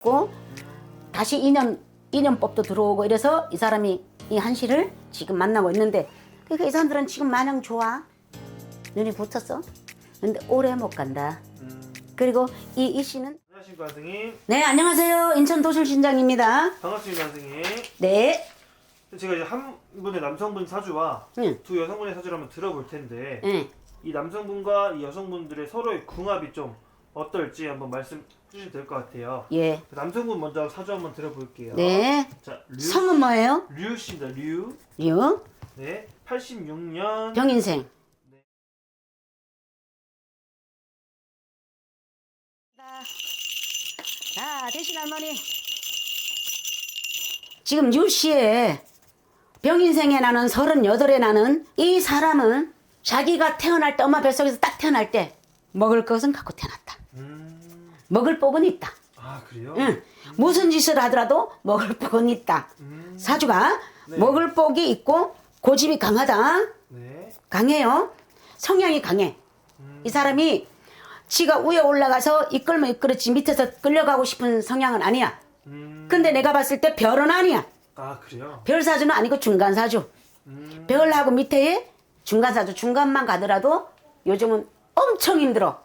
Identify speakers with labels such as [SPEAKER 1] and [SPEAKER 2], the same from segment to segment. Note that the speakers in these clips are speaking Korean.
[SPEAKER 1] 고 다시 인연 인연법도 들어오고 이래서 이 사람이 이 한씨를 지금 만나고 있는데 그러니까 이 사람들은 지금 마냥 좋아. 눈이 붙었어. 근데 오래 못 간다. 그리고 이 이 씨는?
[SPEAKER 2] 안녕하십니까 선생님.
[SPEAKER 1] 네 안녕하세요. 인천 도술신장입니다.
[SPEAKER 2] 반갑습니다 선생님.
[SPEAKER 1] 네.
[SPEAKER 2] 제가 이제 한 분의 남성분 사주와
[SPEAKER 1] 응.
[SPEAKER 2] 두 여성분의 사주를 한번 들어볼 텐데
[SPEAKER 1] 응.
[SPEAKER 2] 이 남성분과 이 여성분들의 서로의 궁합이 좀 어떨지 한번 말씀 주시면 될것 같아요
[SPEAKER 1] 예.
[SPEAKER 2] 남성분 먼저 사주 한번 들어볼게요
[SPEAKER 1] 네.
[SPEAKER 2] 자 류,
[SPEAKER 1] 성은 뭐예요?
[SPEAKER 2] 류 씨입니다 류
[SPEAKER 1] 류
[SPEAKER 2] 네, 86년
[SPEAKER 1] 병인생. 자, 대신 할머니. 지금 유 씨의 병인생에 나는 38에 나는 이 사람은 자기가 태어날 때 엄마 뱃속에서 딱 태어날 때 먹을 것은 갖고 태어났다.
[SPEAKER 2] 음,
[SPEAKER 1] 먹을 복은 있다.
[SPEAKER 2] 아 그래요?
[SPEAKER 1] 응. 무슨 짓을 하더라도 먹을 복은 있다.
[SPEAKER 2] 음,
[SPEAKER 1] 사주가
[SPEAKER 2] 네.
[SPEAKER 1] 먹을 복이 있고 고집이 강하다.
[SPEAKER 2] 네
[SPEAKER 1] 강해요. 성향이 강해.
[SPEAKER 2] 음.
[SPEAKER 1] 이 사람이 지가 위에 올라가서 이끌면 이끌었지 밑에서 끌려가고 싶은 성향은 아니야.
[SPEAKER 2] 음,
[SPEAKER 1] 근데 내가 봤을 때 별은 아니야.
[SPEAKER 2] 아 그래요?
[SPEAKER 1] 별 사주는 아니고 중간 사주.
[SPEAKER 2] 음,
[SPEAKER 1] 별하고 밑에 중간 사주. 중간만 가더라도 요즘은 엄청 힘들어.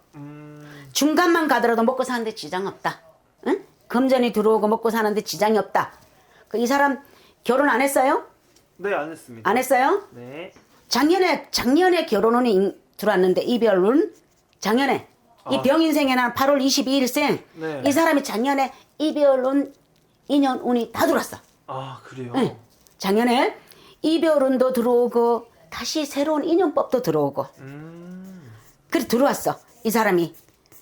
[SPEAKER 2] 음,
[SPEAKER 1] 중간만 가더라도 먹고 사는데 지장 없다. 응? 금전이 들어오고 먹고 사는데 지장이 없다. 그 이 사람 결혼 안 했어요?
[SPEAKER 2] 네 안 했습니다
[SPEAKER 1] 안 했어요?
[SPEAKER 2] 네
[SPEAKER 1] 작년에 작년에 결혼운이 인- 들어왔는데 이별운 작년에 이
[SPEAKER 2] 아.
[SPEAKER 1] 병인생에 난 8월 22일생
[SPEAKER 2] 네.
[SPEAKER 1] 이 사람이 작년에 이별운 인연운이 다 들어왔어.
[SPEAKER 2] 아 그래요?
[SPEAKER 1] 응. 작년에 이별운도 들어오고 다시 새로운 인연법도 들어오고
[SPEAKER 2] 음,
[SPEAKER 1] 그래 들어왔어 이 사람이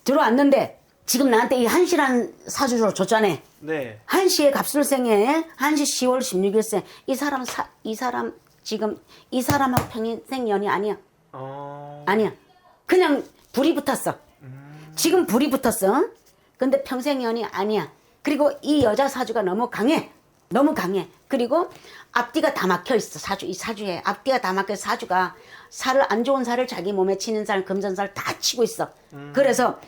[SPEAKER 1] 들어왔는데 지금 나한테 이 한시란 사주로 줬잖아.
[SPEAKER 2] 네
[SPEAKER 1] 한시의 갑술생에 한시 10월 16일생 이 사람 사, 이 사람 지금 이 사람하고 평생 연이 아니야.
[SPEAKER 2] 어...
[SPEAKER 1] 아니야. 그냥 불이 붙었어. 지금 불이 붙었어. 근데 평생 연이 아니야. 그리고 이 여자 사주가 너무 강해. 너무 강해. 그리고 앞뒤가 다 막혀 있어. 사주 이 사주에 앞뒤가 다 막혀. 사주가 살을 안 좋은 살을 자기 몸에 치는 살, 금전살 다 치고 있어. 그래서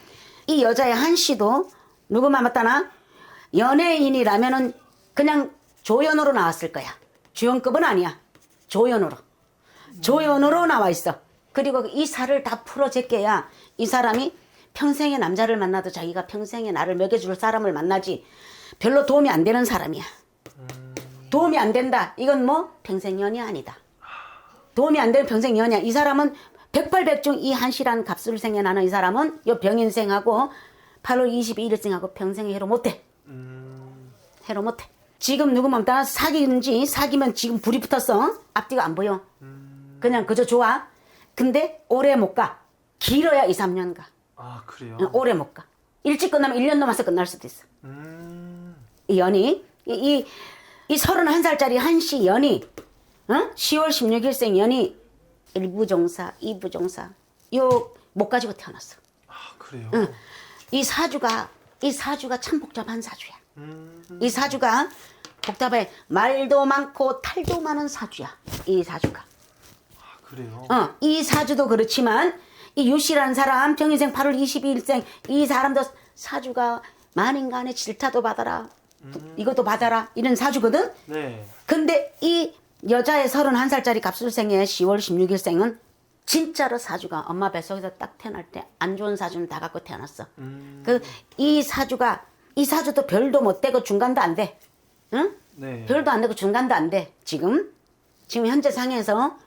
[SPEAKER 1] 이 여자의 한 씨도 누구 만났다나 연예인이라면은 그냥 조연으로 나왔을 거야. 주연급은 아니야. 조연으로. 조연으로 나와 있어. 그리고 이 살을 다 풀어 제껴야 이 사람이 평생의 남자를 만나도 자기가 평생에 나를 먹여줄 사람을 만나지 별로 도움이 안 되는 사람이야. 도움이 안 된다. 이건 뭐 평생 연이 아니다. 도움이 안 되는 평생 연이야. 이 사람은 백발백중 이 한시란 갑술생에 나는 이 사람은 요 병인생하고 8월 22일생하고 평생에 해로 못해.
[SPEAKER 2] 음...
[SPEAKER 1] 해로 못해. 지금 누구 맘따 사귀는지 사귀면 지금 불이 붙었어. 앞뒤가 안 보여. 그냥 그저 좋아. 근데 오래 못 가. 길어야 2, 3년 가.
[SPEAKER 2] 아 그래요?
[SPEAKER 1] 응, 오래 못 가. 일찍 끝나면 1년 넘어서 끝날 수도 있어.
[SPEAKER 2] 음...
[SPEAKER 1] 이 연이 이, 이, 이 31살짜리 한씨 연이 어? 10월 16일생 연이 1부 종사, 2부 종사 요 못 가지고 태어났어.
[SPEAKER 2] 아 그래요?
[SPEAKER 1] 응. 이 사주가 이 사주가 참 복잡한 사주야.
[SPEAKER 2] 음...
[SPEAKER 1] 이 사주가 복잡해 말도 많고 탈도 많은 사주야. 이 사주가.
[SPEAKER 2] 아 그래요?
[SPEAKER 1] 어, 이 사주도 그렇지만 이 유씨라는 사람 병인생 8월 22일생 이 사람도 사주가 만인간의 질타도 받아라. 이것도 받아라. 이런 사주거든.
[SPEAKER 2] 네
[SPEAKER 1] 근데 이 여자의 31살짜리 갑술생의 10월 16일생은 진짜로 사주가 엄마 뱃속에서 딱 태어날 때 안 좋은 사주는 다 갖고 태어났어.
[SPEAKER 2] 음...
[SPEAKER 1] 그이 사주가 이 사주도 별도 못 되고 중간도 안 돼. 응?
[SPEAKER 2] 네
[SPEAKER 1] 별도 안 되고 중간도 안 돼. 지금 지금 현재 상에서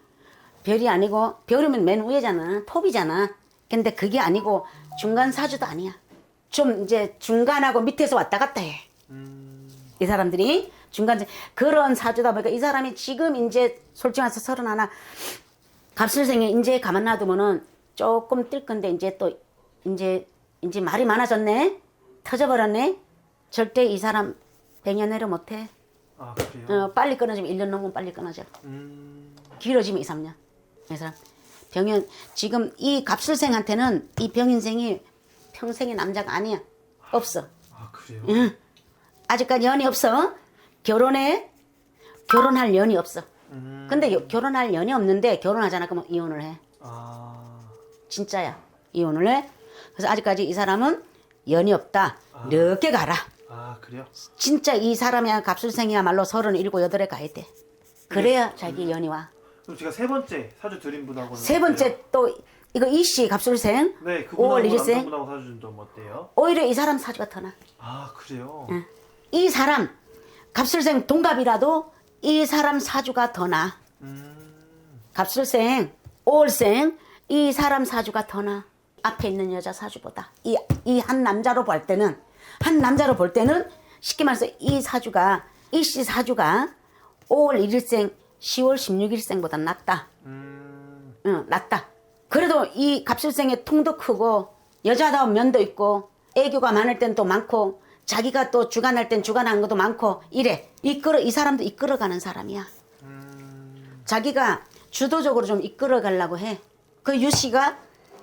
[SPEAKER 1] 별이 아니고 별이면 맨 위에잖아. 톱이잖아. 근데 그게 아니고 중간 사주도 아니야. 좀 이제 중간하고 밑에서 왔다 갔다 해.
[SPEAKER 2] 음...
[SPEAKER 1] 이 사람들이 중간 그런 사주다 보니까 이 사람이 지금 이제 솔직히 말해서 서른 하나 갑술생에 이제 가만 놔두면은 조금 뜰 건데 이제 또 이제 이제 말이 많아졌네? 터져버렸네? 절대 이 사람 100년 내로 못해.
[SPEAKER 2] 아 그래요?
[SPEAKER 1] 어, 빨리 끊어지면 1년 넘으면 빨리 끊어져.
[SPEAKER 2] 음...
[SPEAKER 1] 길어지면 2, 3년. 이 사람. 병인 지금 이 갑술생한테는 이 병인생이 평생의 남자가 아니야. 없어.
[SPEAKER 2] 아 그래요?
[SPEAKER 1] 응. 아직까지 연이 없어. 결혼해. 결혼할 연이 없어.
[SPEAKER 2] 음...
[SPEAKER 1] 근데 요- 결혼할 연이 없는데 결혼하잖아. 그러면 이혼을 해.
[SPEAKER 2] 아...
[SPEAKER 1] 진짜야. 이혼을 해. 그래서 아직까지 이 사람은 연이 없다. 늦게 가라.
[SPEAKER 2] 아 그래요?
[SPEAKER 1] 진짜 이 사람이야 갑술생이야말로 서른일곱 여덟에 가야 돼. 그래야 자기 연이 와.
[SPEAKER 2] 그럼 제가 세 번째 사주 드린 분하고는
[SPEAKER 1] 세 번째 또 이거 이씨 갑술생
[SPEAKER 2] 네
[SPEAKER 1] 5월
[SPEAKER 2] 그분하고
[SPEAKER 1] 일일생
[SPEAKER 2] 남편분하고 사주 좀 어때요?
[SPEAKER 1] 오히려 이 사람 사주가 더 나.
[SPEAKER 2] 아 그래요?
[SPEAKER 1] 이 사람 갑술생 동갑이라도 이 사람 사주가 더 나.
[SPEAKER 2] 음
[SPEAKER 1] 갑술생 5월생 이 사람 사주가 더 나. 앞에 있는 여자 사주보다 이 이 한 남자로 볼 때는 한 남자로 볼 때는 쉽게 말해서 이 사주가 이 씨 사주가 5월 1일생 10월 16일생보다 낫다.
[SPEAKER 2] 음,
[SPEAKER 1] 응, 낫다. 그래도 이 갑술생의 통도 크고 여자다운 면도 있고 애교가 많을 땐 또 많고 자기가 또 주관할 땐 주관하는 것도 많고 이래 이끌어 이 사람도 이끌어가는 사람이야.
[SPEAKER 2] 음,
[SPEAKER 1] 자기가 주도적으로 좀 이끌어 가려고 해. 그 유씨가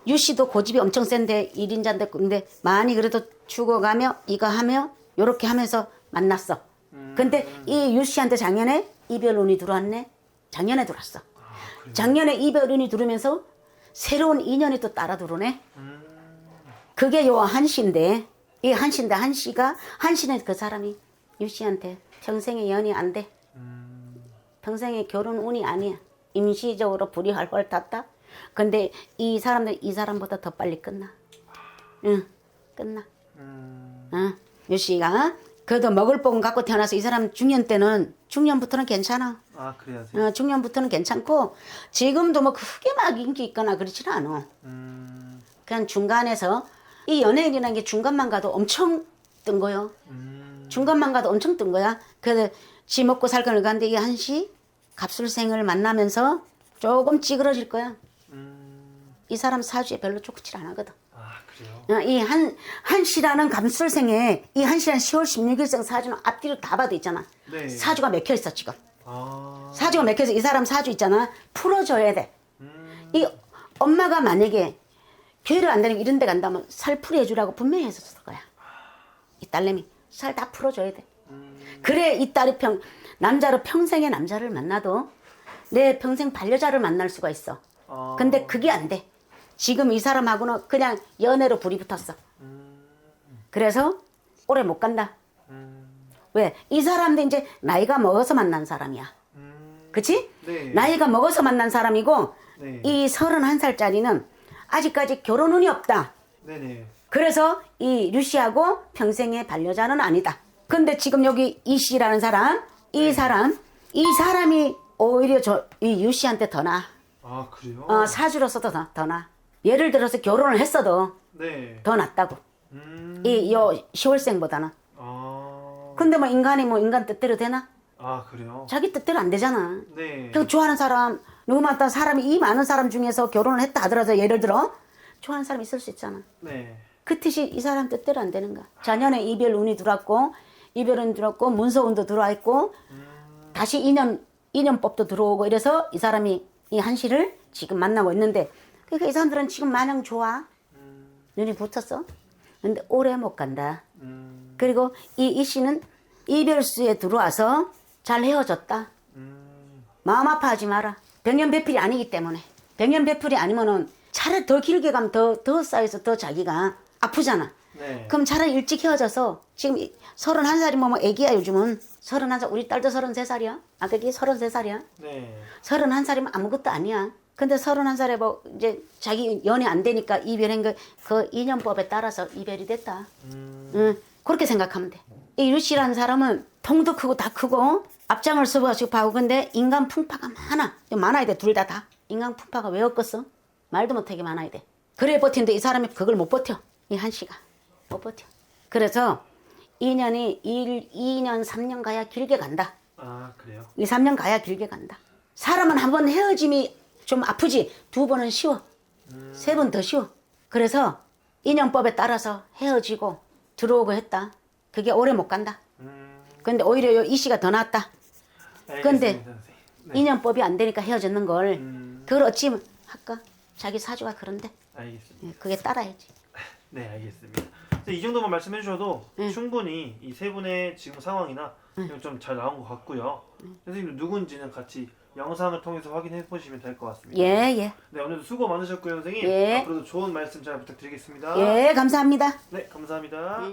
[SPEAKER 1] 유씨도 고집이 엄청 센데 1인자인데 근데 많이 그래도 죽어가며 이거 하며 요렇게 하면서 만났어. 근데 이 유씨한테 작년에 이별운이 들어왔네. 작년에 들어왔어. 작년에 이별운이 들어오면서 새로운 인연이 또 따라 들어오네. 그게 요 한씨인데 이 한씨인데 한씨가 한씨는 그 사람이 유씨한테 평생의 연이 안 돼. 평생의 결혼 운이 아니야. 임시적으로 불이 활활 탔다. 근데 이 사람들 이 사람보다 더 빨리 끝나. 응, 끝나.
[SPEAKER 2] 음,
[SPEAKER 1] 응, 유씨가 그래도 먹을 복은 갖고 태어나서 이 사람 중년 때는 중년부터는 괜찮아.
[SPEAKER 2] 아 그래요?
[SPEAKER 1] 어, 중년부터는 괜찮고 지금도 뭐 크게 막 인기 있거나 그렇지는 않아.
[SPEAKER 2] 음,
[SPEAKER 1] 그냥 중간에서 이 연예인이라는 게 중간만 가도 엄청 뜬 거요.
[SPEAKER 2] 음,
[SPEAKER 1] 중간만 가도 엄청 뜬 거야. 그래서 지 먹고 살 거를 가는데 이 한시 갑술생을 만나면서 조금 찌그러질 거야.
[SPEAKER 2] 음,
[SPEAKER 1] 이 사람 사주에 별로 좋지 않거든.
[SPEAKER 2] 아 그래요?
[SPEAKER 1] 이 한 한시라는 갑술생에 이 한시라는 10월 16일생 사주는 앞뒤로 다 봐도 있잖아.
[SPEAKER 2] 네.
[SPEAKER 1] 사주가 맥혀 있어 지금.
[SPEAKER 2] 아,
[SPEAKER 1] 사주가 맥혀서 이 사람 사주 있잖아. 풀어줘야 돼.
[SPEAKER 2] 음,
[SPEAKER 1] 이 엄마가 만약에 교회를 안 다니고 이런 데 간다면 살 풀이 해주라고 분명히 했었을 거야. 이 딸내미 살 다 풀어줘야 돼.
[SPEAKER 2] 음,
[SPEAKER 1] 그래 이 딸이 평 남자로 평생의 남자를 만나도 내 평생 반려자를 만날 수가 있어.
[SPEAKER 2] 아,
[SPEAKER 1] 근데 그게 안 돼. 지금 이 사람하고는 그냥 연애로 불이 붙었어. 그래서 오래 못 간다.
[SPEAKER 2] 음,
[SPEAKER 1] 왜? 이 사람도 이제 나이가 먹어서 만난 사람이야.
[SPEAKER 2] 음,
[SPEAKER 1] 그치?
[SPEAKER 2] 네.
[SPEAKER 1] 나이가 먹어서 만난 사람이고
[SPEAKER 2] 네.
[SPEAKER 1] 이 31살짜리는 아직까지 결혼 운이 없다.
[SPEAKER 2] 네네.
[SPEAKER 1] 그래서 이 류씨하고 평생의 반려자는 아니다. 근데 지금 여기 이 씨라는 사람, 이 사람, 이 사람이 오히려 저 이 유씨한테 더 나.
[SPEAKER 2] 아 그래요?
[SPEAKER 1] 어, 사주로서도 더, 더 나. 예를 들어서 결혼을 했어도
[SPEAKER 2] 네.
[SPEAKER 1] 더 낫다고.
[SPEAKER 2] 음,
[SPEAKER 1] 이요 10월생보다는.
[SPEAKER 2] 아,
[SPEAKER 1] 근데 뭐 인간이 뭐 인간 뜻대로 되나?
[SPEAKER 2] 아 그래요?
[SPEAKER 1] 자기 뜻대로 안 되잖아.
[SPEAKER 2] 네.
[SPEAKER 1] 그 좋아하는 사람, 누구 만났던 사람이 이 많은 사람 중에서 결혼을 했다 하더라도 예를 들어 좋아하는 사람 있을 수 있잖아.
[SPEAKER 2] 네.
[SPEAKER 1] 그 뜻이 이 사람 뜻대로 안 되는가? 자년에 이별 운이 들어왔고 이별운 들어왔고 문서 운도 들어와 있고 다시 인연 인연법도 들어오고 이래서 이 사람이 이 한시를 지금 만나고 있는데 그러니까 이 사람들은 지금 마냥 좋아 눈이 붙었어. 근데 오래 못 간다.
[SPEAKER 2] 음,
[SPEAKER 1] 그리고 이 이 씨는 이별수에 들어와서 잘 헤어졌다.
[SPEAKER 2] 음,
[SPEAKER 1] 마음 아파하지 마라. 병연배필이 아니기 때문에. 병연배필이 아니면은 차라리 더 길게 가면 더, 더 쌓여서 더 자기가 아프잖아.
[SPEAKER 2] 네.
[SPEAKER 1] 그럼 차라리 일찍 헤어져서 지금 서른 한 살이면 뭐 애기야 요즘은 서른 한살 우리 딸도 서른 세 살이야 아 그게 서른 세 살이야
[SPEAKER 2] 네.
[SPEAKER 1] 서른 한 살이면 아무것도 아니야 근데 서른 한 살에 뭐 이제 자기 연애 안 되니까 이별한 거 그 인연법에 따라서 이별이 됐다
[SPEAKER 2] 음,
[SPEAKER 1] 응 그렇게 생각하면 돼 이 유씨라는 사람은 통도 크고 다 크고 앞장을 서가지고 하고 근데 인간 풍파가 많아. 많아야 돼 둘 다 다. 인간 풍파가 왜 없겠어? 말도 못하게 많아야 돼. 그래 버티는데 이 사람이 그걸 못 버텨. 이 한 씨가 못 버텨. 그래서 2년이 1, 2년 3년 가야 길게 간다.
[SPEAKER 2] 아 그래요?
[SPEAKER 1] 2, 3년 가야 길게 간다. 사람은 한 번 헤어짐이 좀 아프지 두 번은 쉬워. 세번 더 쉬워. 그래서 인연법에 따라서 헤어지고 들어오고 했다 그게 오래 못 간다
[SPEAKER 2] 음,
[SPEAKER 1] 근데 오히려 이 씨가 더 낫다
[SPEAKER 2] 알겠습니다,
[SPEAKER 1] 근데
[SPEAKER 2] 선생님. 네.
[SPEAKER 1] 인연법이 안 되니까 헤어졌는 걸
[SPEAKER 2] 음,
[SPEAKER 1] 그걸 어찌 할까 자기 사주가 그런데
[SPEAKER 2] 알겠습니다.
[SPEAKER 1] 예, 그게 따라야지
[SPEAKER 2] 네, 알겠습니다. 근데 이 정도만 말씀해 주셔도
[SPEAKER 1] 네.
[SPEAKER 2] 충분히 이 세 분의 지금 상황이나 좀 잘 나온 것 같고요.
[SPEAKER 1] 네.
[SPEAKER 2] 선생님 누군지는 같이 영상을 통해서 확인해 보시면 될 것 같습니다.
[SPEAKER 1] 예 예
[SPEAKER 2] 네, 오늘도 수고 많으셨고요, 선생님.
[SPEAKER 1] 예.
[SPEAKER 2] 앞으로도 좋은 말씀 잘 부탁드리겠습니다.
[SPEAKER 1] 예, 감사합니다
[SPEAKER 2] 네, 감사합니다.